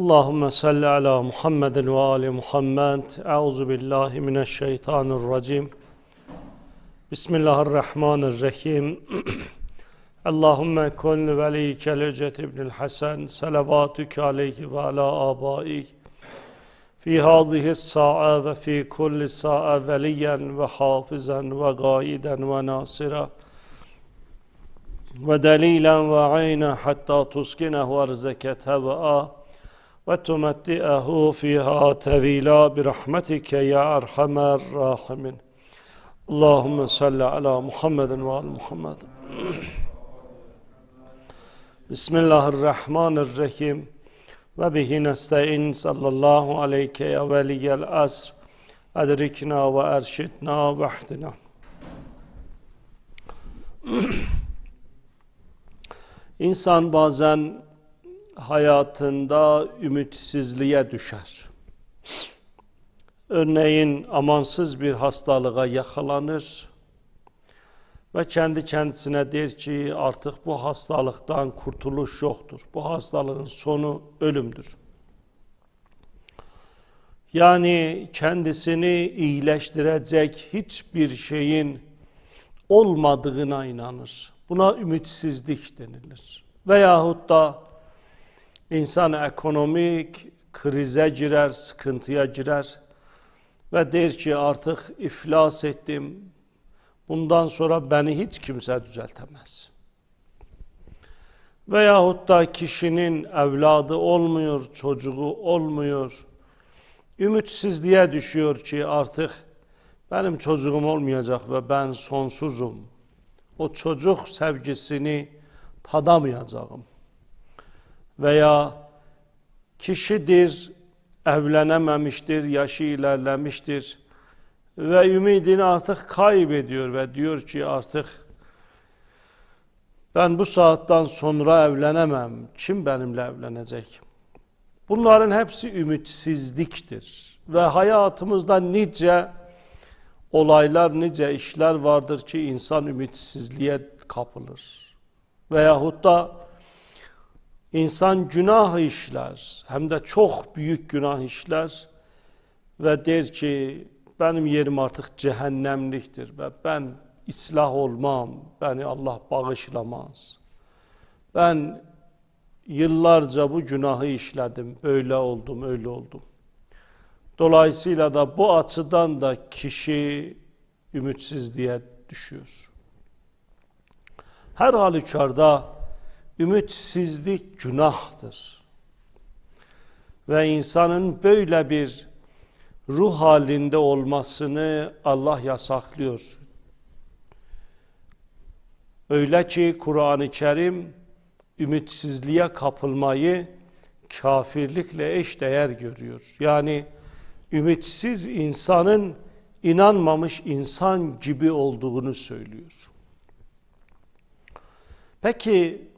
Allahümme salli ala Muhammedin ve ali Muhammed. Euzu billahi mineşşeytanirracim. Bismillahirrahmanirrahim. Allahümme kulli veliykel Ecet ibnil Hasan. Selavatüke aleyhi ve ala abaik. Fi hadihi sa'a ve fi kulli sa'a veliyen ve hafizan ve gaiden ve nasira. Ve delilen ve ayna hatta tuskinehu erzeke teba'a ve tumatti'ehu fiha tevila bi rahmetike ya erhamer rahimin. Allahumme salli ala Muhammedin ve al Muhammed. Bismillahirrahmanirrahim. Ve bihi nesta'in sallallahu aleyke ya veliyel asr. Edrikna ve erşidna ve ahdina. İnsan bazen hayatında ümitsizliğe düşer. Örneğin amansız bir hastalığa yakalanır ve kendi kendisine der ki artık bu hastalıktan kurtuluş yoktur. Bu hastalığın sonu ölümdür. Yani kendisini iyileştirecek hiçbir şeyin olmadığına inanır. Buna ümitsizlik denilir. Veyahut da insan ekonomik krize girer, sıkıntıya girer ve der ki artık iflas ettim, bundan sonra beni hiç kimse düzeltemez. Veyahut da kişinin evladı olmuyor, çocuğu olmuyor, ümitsizliğe düşüyor ki artık benim çocuğum olmayacak ve ben sonsuzum. O çocuk sevgisini tadamayacağım. Veya kişidir, evlenememiştir, yaşı ilerlemiştir ve ümidini artık kaybediyor ve diyor ki artık ben bu saatten sonra evlenemem. Kim benimle evlenecek? Bunların hepsi ümitsizliktir. Ve hayatımızda nice olaylar, nice işler vardır ki insan ümitsizliğe kapılır. Veyahut da insan günah işler, hem de çok büyük günah işler ve der ki benim yerim artık cehennemliktir ve ben ıslah olmam, beni Allah bağışlamaz. Ben yıllarca bu günahı işledim, böyle oldum, öyle oldum. Dolayısıyla da bu açıdan da kişi ümitsizliğe düşüyor. Her halükarda ümitsizlik günahtır. Ve insanın böyle bir ruh halinde olmasını Allah yasaklıyor. Öyle ki Kur'an-ı Kerim ümitsizliğe kapılmayı kafirlikle eş değer görüyor. Yani ümitsiz insanın inanmamış insan gibi olduğunu söylüyor. Peki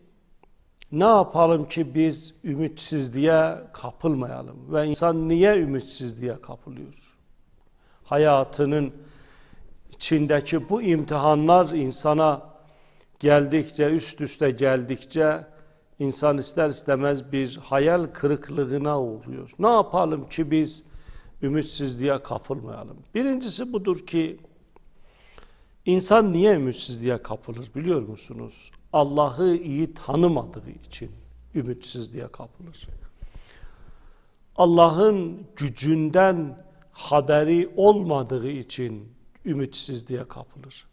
ne yapalım ki biz ümitsizliğe kapılmayalım? Ve insan niye ümitsizliğe kapılıyor? Hayatının içindeki bu imtihanlar insana geldikçe, üst üste geldikçe insan ister istemez bir hayal kırıklığına uğruyor. Ne yapalım ki biz ümitsizliğe kapılmayalım? Birincisi budur ki insan niye ümitsizliğe kapılır biliyor musunuz? Allah'ı iyi tanımadığı için ümitsizliğe kapılır. Allah'ın gücünden haberi olmadığı için ümitsizliğe kapılır.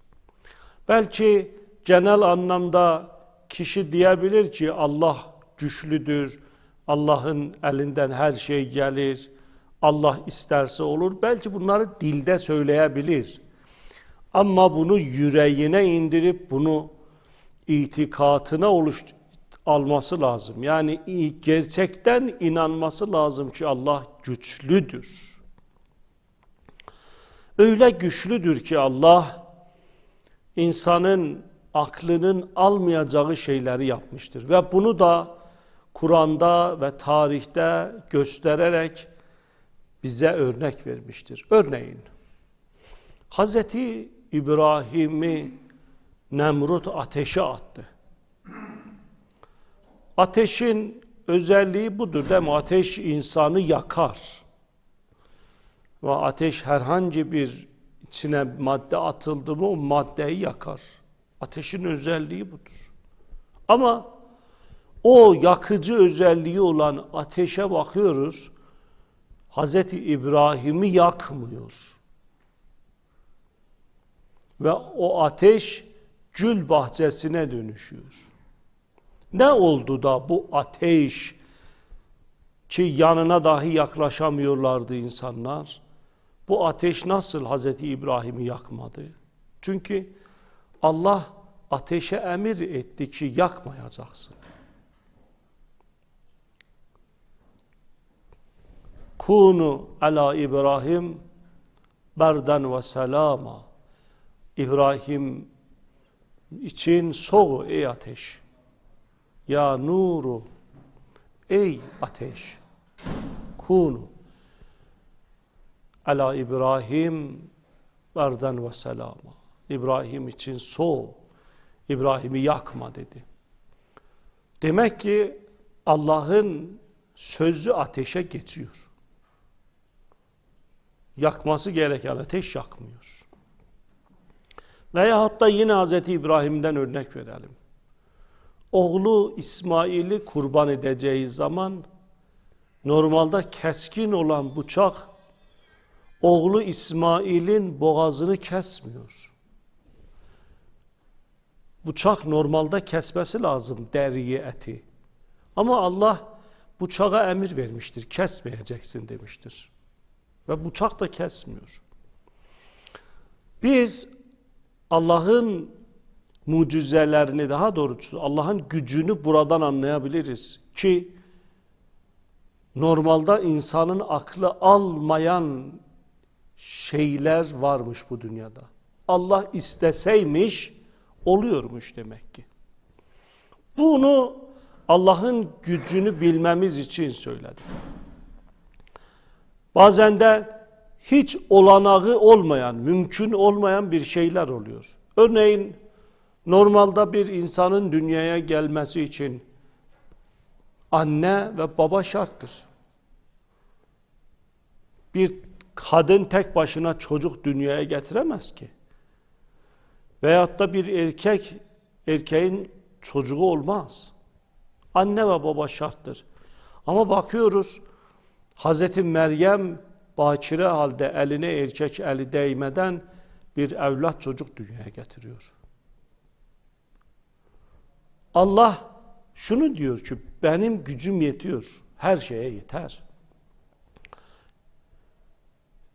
Belki genel anlamda kişi diyebilir ki Allah güçlüdür, Allah'ın elinden her şey gelir, Allah isterse olur. Belki bunları dilde söyleyebilir. Ama bunu yüreğine indirip bunu itikatına oluş alması lazım. Yani gerçekten inanması lazım ki Allah güçlüdür. Öyle güçlüdür ki Allah insanın aklının almayacağı şeyleri yapmıştır. Ve bunu da Kur'an'da ve tarihte göstererek bize örnek vermiştir. Örneğin Hazreti İbrahim'i Nemrut ateşe attı. Ateşin özelliği budur değil mi? Ateş insanı yakar. Ve ateş herhangi bir içine madde atıldı mı o maddeyi yakar. Ateşin özelliği budur. Ama o yakıcı özelliği olan ateşe bakıyoruz. Hazreti İbrahim'i yakmıyor. Ve o ateş gül bahçesine dönüşüyor. Ne oldu da bu ateş ki yanına dahi yaklaşamıyorlardı insanlar. Bu ateş nasıl Hazreti İbrahim'i yakmadı? Çünkü Allah ateşe emir etti ki yakmayacaksın. Kunu ala İbrahim berden ve selama. İbrahim için soğu ey ateş. Ya nuru ey ateş. Kunu ala İbrahim berden ve selama. İbrahim için soğu. İbrahim'i yakma dedi. Demek ki Allah'ın sözü ateşe geçiyor. Yakması gereken ateş yakmıyor. Veyahut da yine Hz. İbrahim'den örnek verelim. Oğlu İsmail'i kurban edeceği zaman normalde keskin olan bıçak oğlu İsmail'in boğazını kesmiyor. Bıçak normalde kesmesi lazım deriyi, eti. Ama Allah bıçağa emir vermiştir. Kesmeyeceksin demiştir. Ve bıçak da kesmiyor. Biz Allah'ın mucizelerini daha doğrusu Allah'ın gücünü buradan anlayabiliriz ki normalde insanın aklı almayan şeyler varmış bu dünyada. Allah isteseymiş oluyormuş demek ki. Bunu Allah'ın gücünü bilmemiz için söyledim. Bazen de hiç olanağı olmayan, mümkün olmayan bir şeyler oluyor. Örneğin normalde bir insanın dünyaya gelmesi için anne ve baba şarttır. Bir kadın tek başına çocuk dünyaya getiremez ki. Veyahut da bir erkek, erkeğin çocuğu olmaz. Anne ve baba şarttır. Ama bakıyoruz Hazreti Meryem bakire halde eline erkek eli değmeden bir evlat çocuk dünyaya getiriyor. Allah şunu diyor ki benim gücüm yetiyor. Her şeye yeter.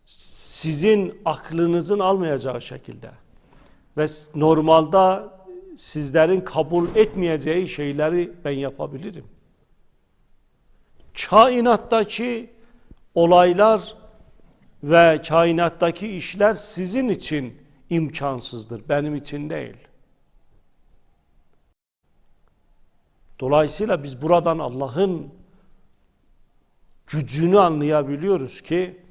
Sizin aklınızın almayacağı şekilde ve normalde sizlerin kabul etmeyeceği şeyleri ben yapabilirim. Kainattaki olaylar ve kainattaki işler sizin için imkansızdır, benim için değil. Dolayısıyla biz buradan Allah'ın gücünü anlayabiliyoruz ki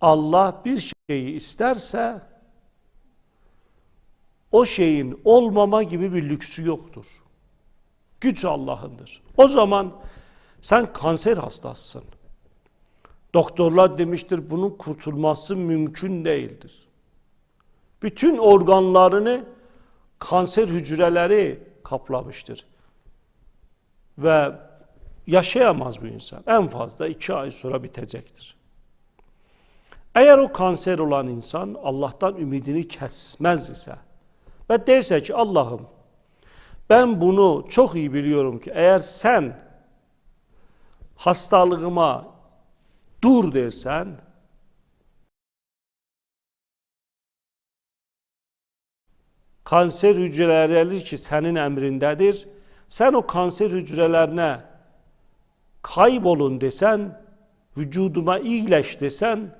Allah bir şeyi isterse o şeyin olmama gibi bir lüksü yoktur. Güç Allah'ındır. O zaman sen kanser hastasısın. Doktorlar demiştir bunun kurtulması mümkün değildir. Bütün organlarını kanser hücreleri kaplamıştır. Ve yaşayamaz bu insan. En fazla iki ay sonra bitecektir. Eğer o kanser olan insan Allah'tan ümidini kesmez ise ve derse ki Allah'ım ben bunu çok iyi biliyorum ki eğer sen hastalığıma dur dersen kanser hücreleri ki senin emrindedir sen o kanser hücrelerine kaybolun desen vücuduma iyileş desen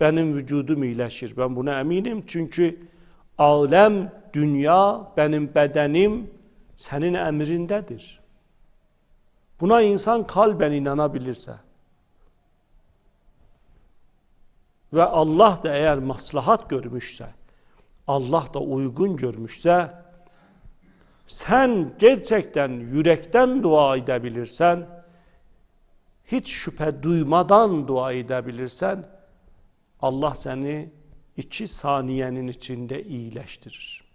benim vücudum iyileşir. Ben buna eminim çünkü alem, dünya, benim bedenim senin emrindedir. Buna insan kalben inanabilirse ve Allah da eğer maslahat görmüşse, Allah da uygun görmüşse, sen gerçekten yürekten dua edebilirsen, hiç şüphe duymadan dua edebilirsen Allah seni iki saniyenin içinde iyileştirir.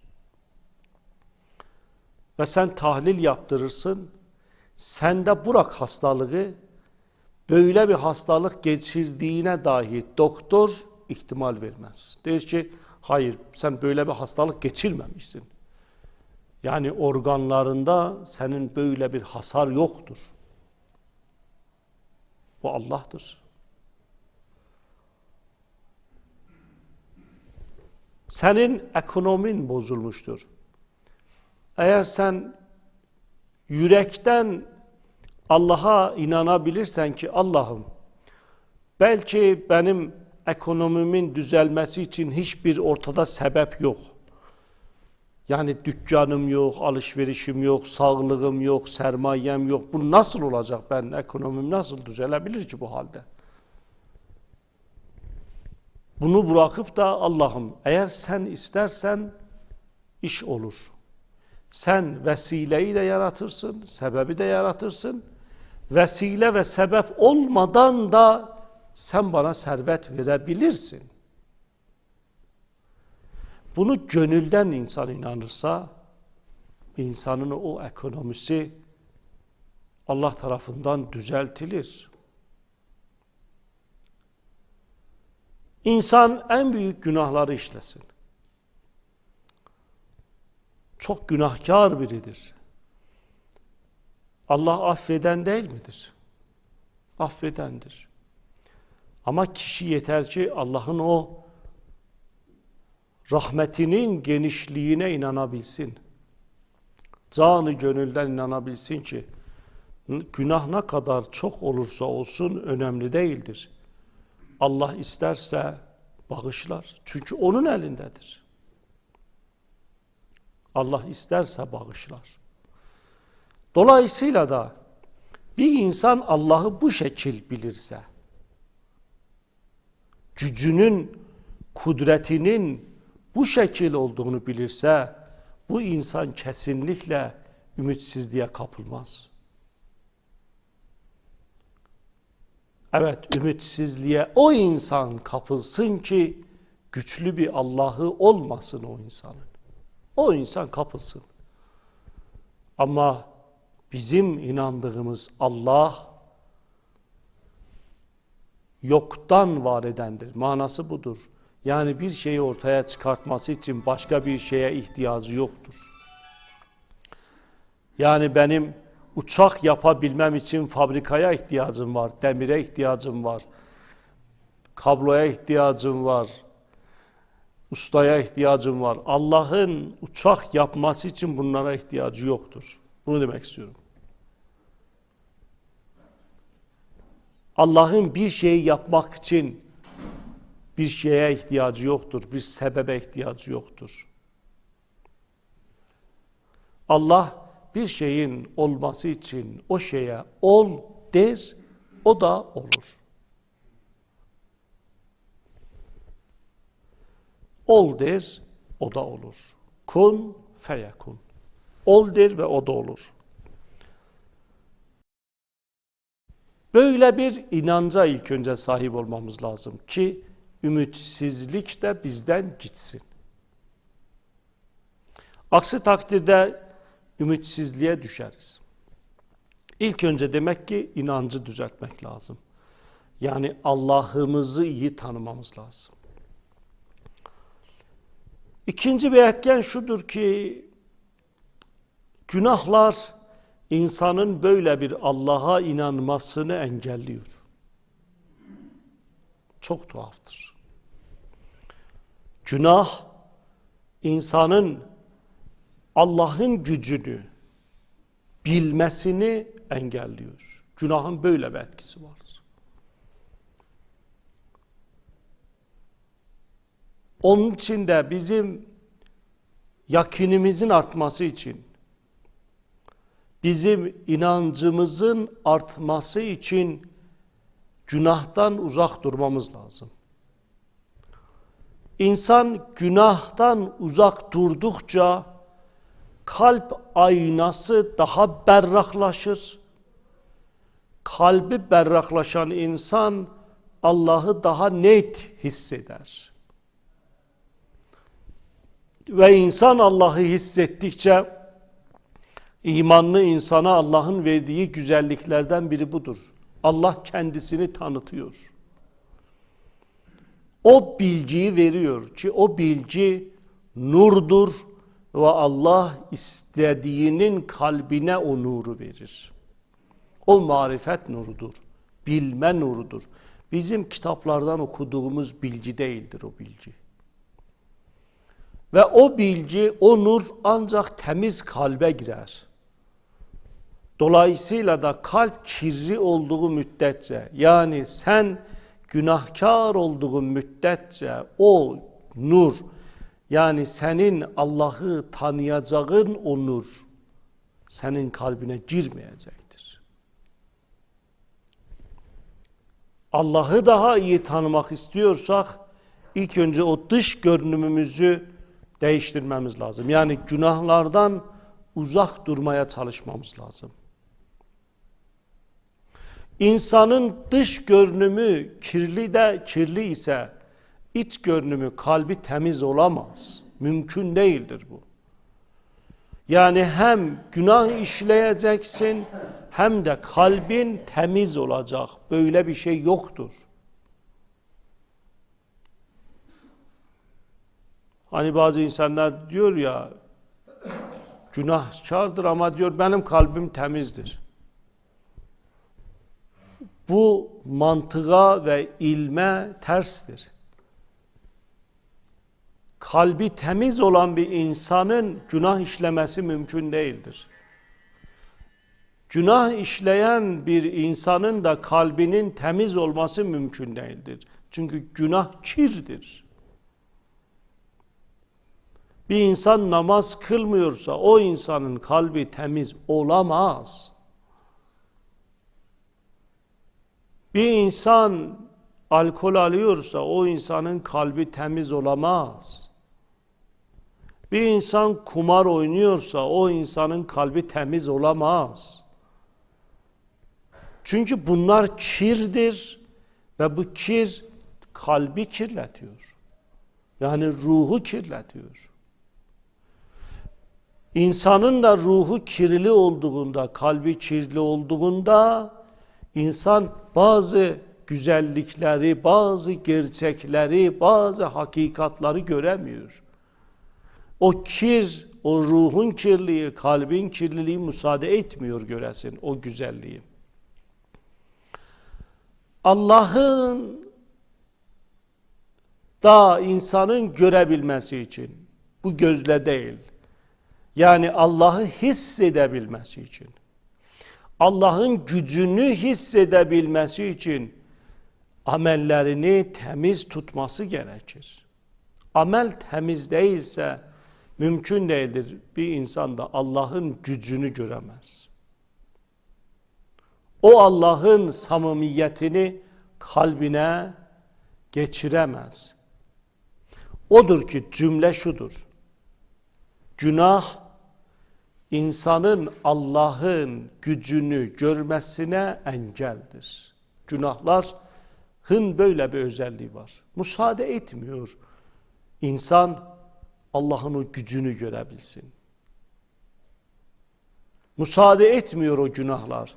Ve sen tahlil yaptırırsın. Sende burak hastalığı böyle bir hastalık geçirdiğine dahi doktor ihtimal vermez. Der ki hayır sen böyle bir hastalık geçirmemişsin. Yani organlarında senin böyle bir hasar yoktur. Bu Allah'tır. Senin ekonomin bozulmuştur. Eğer sen yürekten Allah'a inanabilirsen ki Allah'ım belki benim ekonomimin düzelmesi için hiçbir ortada sebep yok. Yani dükkanım yok, alışverişim yok, sağlığım yok, sermayem yok. Bu nasıl olacak ben ekonomim nasıl düzelebilir ki bu halde? Bunu bırakıp da Allah'ım eğer sen istersen iş olur. Sen vesileyi de yaratırsın, sebebi de yaratırsın. Vesile ve sebep olmadan da sen bana servet verebilirsin. Bunu gönülden insan inanırsa, insanın o ekonomisi Allah tarafından düzeltilir. İnsan en büyük günahları işlesin. Çok günahkar biridir. Allah affeden değil midir? Affedendir. Ama kişi yeter ki Allah'ın o rahmetinin genişliğine inanabilsin. Canı gönülden inanabilsin ki günah ne kadar çok olursa olsun önemli değildir. Allah isterse bağışlar. Çünkü onun elindedir. Allah isterse bağışlar. Dolayısıyla da bir insan Allah'ı bu şekil bilirse, gücünün, kudretinin bu şekil olduğunu bilirse, bu insan kesinlikle ümitsizliğe kapılmaz. Evet, ümitsizliğe o insan kapılsın ki güçlü bir Allah'ı olmasın o insanın. O insan kapılsın. Ama bizim inandığımız Allah yoktan var edendir. Manası budur. Yani bir şeyi ortaya çıkartması için başka bir şeye ihtiyacı yoktur. Yani benim uçak yapabilmem için fabrikaya ihtiyacım var, demire ihtiyacım var, kabloya ihtiyacım var, ustaya ihtiyacım var. Allah'ın uçak yapması için bunlara ihtiyacı yoktur. Bunu demek istiyorum. Allah'ın bir şeyi yapmak için bir şeye ihtiyacı yoktur, bir sebebe ihtiyacı yoktur. Allah bir şeyin olması için o şeye ol der, o da olur. Ol der, o da olur. Kun feyekun. Ol der ve o da olur. Böyle bir inanca ilk önce sahip olmamız lazım ki ümitsizlik de bizden gitsin. Aksi takdirde ümitsizliğe düşeriz. İlk önce demek ki inancı düzeltmek lazım. Yani Allah'ımızı iyi tanımamız lazım. İkinci bir etken şudur ki günahlar insanın böyle bir Allah'a inanmasını engelliyor. Çok tuhaftır. Günah insanın Allah'ın gücünü bilmesini engelliyor. Günahın böyle bir etkisi var. Onun için de bizim yakinimizin artması için, bizim inancımızın artması için günahtan uzak durmamız lazım. İnsan günahtan uzak durdukça kalp aynası daha berraklaşır. kalbi berraklaşan insan Allah'ı daha net hisseder. Ve insan Allah'ı hissettikçe imanlı insana Allah'ın verdiği güzelliklerden biri budur. Allah kendisini tanıtıyor. O bilgiyi veriyor ki o bilgi nurdur ve Allah istediğinin kalbine o nuru verir. O marifet nurudur, bilme nurudur. Bizim kitaplardan okuduğumuz bilgi değildir o bilgi. Ve o bilgi, o nur ancak temiz kalbe girer. Dolayısıyla da kalp kirli olduğu müddetçe, yani sen günahkar olduğun müddetçe o nur, yani senin Allah'ı tanıyacağın o nur, senin kalbine girmeyecektir. Allah'ı daha iyi tanımak istiyorsak, ilk önce o dış görünümümüzü değiştirmemiz lazım. Yani günahlardan uzak durmaya çalışmamız lazım. İnsanın dış görünümü kirli de kirli ise iç görünümü kalbi temiz olamaz. Mümkün değildir bu. Yani hem günah işleyeceksin hem de kalbin temiz olacak. Böyle bir şey yoktur. Hani bazı insanlar diyor ya günahkardır ama diyor benim kalbim temizdir. Bu mantığa ve ilme terstir. Kalbi temiz olan bir insanın günah işlemesi mümkün değildir. Günah işleyen bir insanın da kalbinin temiz olması mümkün değildir. Çünkü günah kirdir. Bir insan namaz kılmıyorsa o insanın kalbi temiz olamaz. Bir insan alkol alıyorsa o insanın kalbi temiz olamaz. Bir insan kumar oynuyorsa o insanın kalbi temiz olamaz. Çünkü bunlar kirdir ve bu kir kalbi kirletiyor. Yani ruhu kirletiyor. İnsanın da ruhu kirli olduğunda, kalbi kirli olduğunda insan bazı güzellikleri, bazı gerçekleri, bazı hakikatları göremiyor. O kir, o ruhun kirliliği, kalbin kirliliği müsaade etmiyor göresin o güzelliği. Allah'ın da insanın görebilmesi için bu gözle değil. Yani Allah'ı hissedebilmesi için. Allah'ın gücünü hissedebilmesi için amellerini temiz tutması gerekir. Amel temiz değilse mümkün değildir bir insan da Allah'ın gücünü göremez. O Allah'ın samimiyetini kalbine geçiremez. Odur ki cümle şudur. Günah insanın Allah'ın gücünü görmesine engeldir. Günahların böyle bir özelliği var. Müsaade etmiyor insan Allah'ın o gücünü görebilsin. Müsaade etmiyor o günahlar.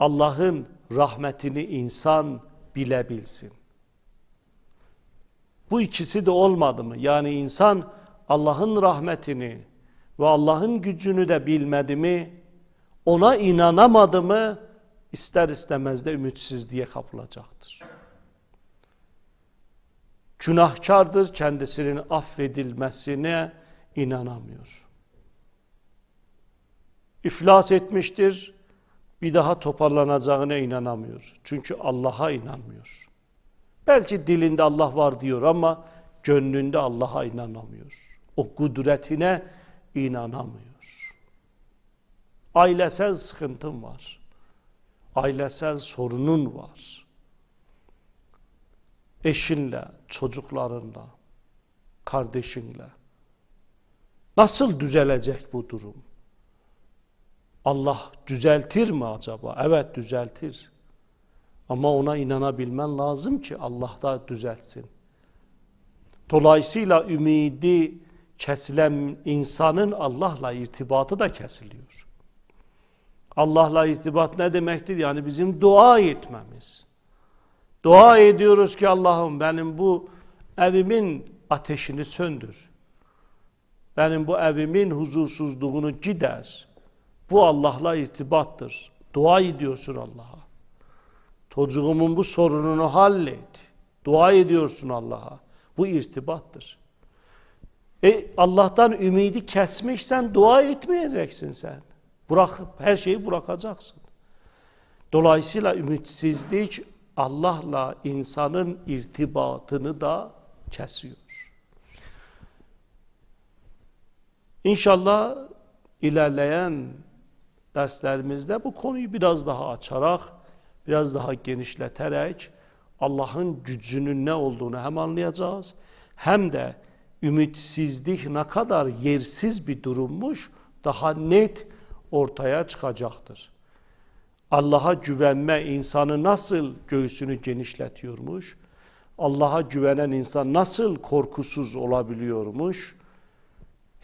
Allah'ın rahmetini insan bilebilsin. Bu ikisi de olmadı mı? Yani insan Allah'ın rahmetini ve Allah'ın gücünü de bilmedi mi, ona inanamadı mı, ister istemez de ümitsizliğe kapılacaktır. Günahkardır, kendisinin affedilmesine inanamıyor. İflas etmiştir, bir daha toparlanacağına inanamıyor. Çünkü Allah'a inanmıyor. Belki dilinde Allah var diyor ama gönlünde Allah'a inanamıyor. O kudretine inanamıyor. Ailesel sıkıntın var. Ailesel sorunun var. Eşinle, çocuklarınla, kardeşinle. Nasıl düzelecek bu durum? Allah düzeltir mi acaba? Evet düzeltir. Ama ona inanabilmen lazım ki Allah da düzeltsin. Dolayısıyla ümidi kesilen insanın Allah'la irtibatı da kesiliyor. Allah'la irtibat ne demektir? Yani bizim dua etmemiz. Dua ediyoruz ki Allah'ım benim bu evimin ateşini söndür. Benim bu evimin huzursuzluğunu gider. Bu Allah'la irtibattır. Dua ediyorsun Allah'a. Çocuğumun bu sorununu hallet. Dua ediyorsun Allah'a. Bu irtibattır. E Allah'tan ümidi kesmişsen dua etmeyeceksin sen. Bırakıp her şeyi bırakacaksın. Dolayısıyla ümitsizlik Allah'la insanın irtibatını da kesiyor. İnşallah ilerleyen derslerimizde bu konuyu biraz daha açarak, biraz daha genişleterek Allah'ın gücünün ne olduğunu hem anlayacağız hem de ümitsizlik ne kadar yersiz bir durummuş daha net ortaya çıkacaktır. Allah'a güvenme insanı nasıl göğsünü genişletiyormuş? Allah'a güvenen insan nasıl korkusuz olabiliyormuş?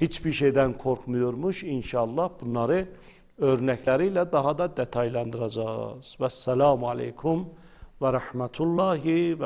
Hiçbir şeyden korkmuyormuş. İnşallah bunları örnekleriyle daha da detaylandıracağız. Vesselamu aleyküm ve rahmetullahi ve